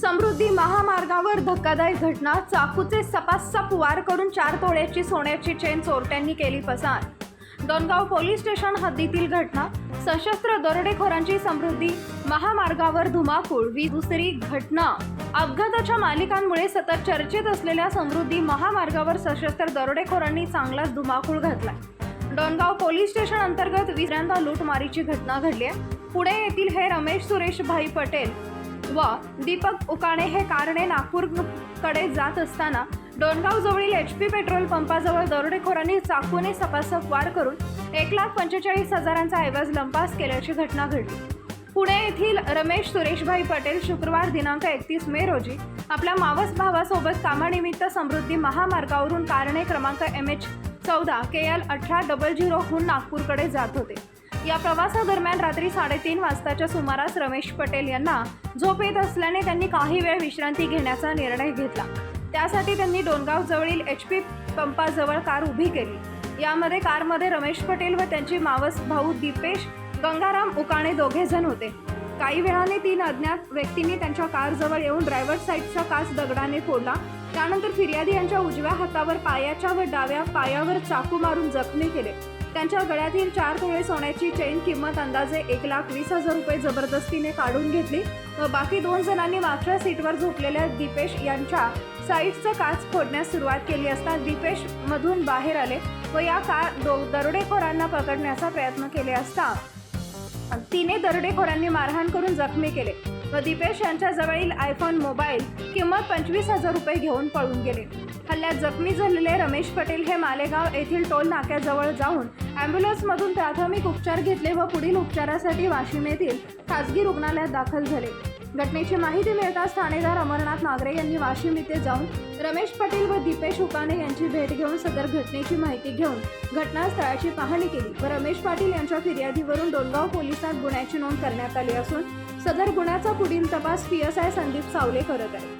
समृद्धी महामार्गावर धक्कादायक घटना. चाकूचे सपासप वार करून चार तोळ्याची सोन्याची चेन चोरट्यांनी केली पसार. दोनगाव पोलीस स्टेशन हद्दीतील घटना. सशस्त्र दरोडेखोरांची समृद्धी. महामार्गावर धुमाकूळ. वी दुसरी घटना. अपघाताच्या मालिकांमुळे सतत चर्चेत असलेल्या समृद्धी महामार्गावर सशस्त्र दरोडेखोरांनी चांगलाच धुमाकूळ घातला डोनगाव पोलीस स्टेशन अंतर्गत विरांदा लूटमारीची घटना घडली आहे. पुणे येथील हे रमेश सुरेश भाई पटेल व दीपक उकाणे हे कारणे नागपूरकडे जात असताना डोनगाव जवळील एच पी पेट्रोल पंपाजवळ दरोडेखोरांनी चाकूने सपासप वार करून एक लाख पंचेचाळीस हजारांचा ऐवज लंपास केल्याची घटना घडली. पुणे येथील रमेश सुरेशभाई पटेल शुक्रवार दिनांक एकतीस मे रोजी आपल्या मावस भावासोबत कामानिमित्त समृद्धी महामार्गावरून कारणे क्रमांक एम एच चौदा के एल अठरा डबल झिरोहून नागपूरकडे जात होते. या प्रवासादरम्यान रात्री साडेतीन वाजताच्या सुमारास रमेश पटेल यांना झोप येत असल्याने त्यांनी काही वेळ विश्रांती घेण्याचा निर्णय घेतला. त्यासाठी त्यांनी डोनगाव जवळील एच पी पंपाजवळ कार उभी केली. यामध्ये कारमध्ये रमेश पटेल व त्यांची मावस भाऊ दीपेश गंगाराम उकाणे दोघे जण होते. काही वेळाने तीन अज्ञात व्यक्तींनी त्यांच्या कारजवळ येऊन ड्रायव्हर साईडचा काच दगडाने फोडला. त्यानंतर फिर्यादी यांच्या उजव्या हातावर पायाच्या व डाव्या पायावर चाकू मारून जखमी केले. त्यांच्या गळ्यातील चार तोळे सोन्याची चेन किंमत अंदाजे एक लाख वीस हजार रुपये जबरदस्तीने काढून घेतली. व बाकी दोन जणांनी मागच्या सीटवर झोपलेल्या दीपेश यांच्या साईडचं काच फोडण्यास सुरुवात केली असता दीपेश मधून बाहेर आले व या का दो दरोडेखोरांना पकडण्याचा प्रयत्न केले असता तिने दरोडेखोरांनी मारहाण करून जखमी केले व दीपेश यांच्या जवळील आयफोन मोबाईल किंमत पंचवीस हजार रुपये घेऊन पळून गेले. हल्ल्यात जखमी झालेले रमेश पटेल हे मालेगाव येथील टोल नाक्याजवळ जाऊन ॲम्ब्युलन्समधून प्राथमिक उपचार घेतले व पुढील उपचारासाठी वाशिम येथील खासगी रुग्णालयात दाखल झाले. घटनेची माहिती मिळताच ठाणेदार अमरनाथ नागरे यांनी वाशिम येथे जाऊन रमेश पाटील व दीपेश उकाने यांची भेट घेऊन सदर घटनेची माहिती घेऊन घटनास्थळाची पाहणी केली. व रमेश पाटील यांच्या फिर्यादीवरून डोणगाव पोलिसात गुन्ह्याची नोंद करण्यात आली असून सदर गुन्ह्याचा पुढील तपास P S I Sandeep Savle करत आहे.